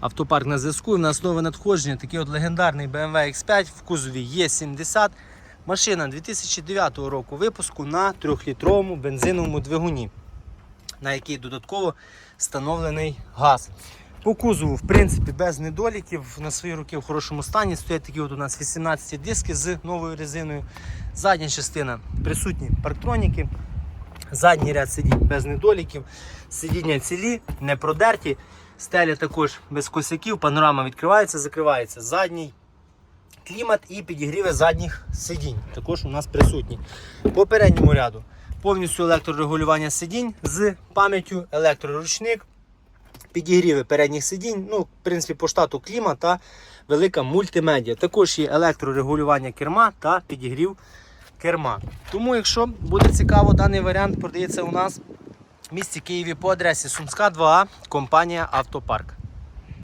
Автопарк на зв'язку. На основі надходження такий от легендарний BMW X5 в кузові Е70. Машина 2009 року випуску на 3-літровому бензиновому двигуні, на який додатково встановлений газ. По кузову, в принципі, без недоліків. На свої руки в хорошому стані. Стоять такі от у нас 18 диски з новою резиною. Задня частина присутні парктроніки. Задній ряд сидінь без недоліків. Сидіння цілі, не продерті. Стеля також без косяків. Панорама відкривається, закривається. Задній клімат і підігріви задніх сидінь. Також у нас присутні. По передньому ряду повністю електрорегулювання сидінь з пам'яттю, електроручник, підігріви передніх сидінь. Ну, в принципі, по штату клімат та велика мультимедіа. Також є електрорегулювання керма та підігрів керма. Тому, якщо буде цікаво, даний варіант продається у нас місті Києві по адресі Сумська 2А, компанія Автопарк.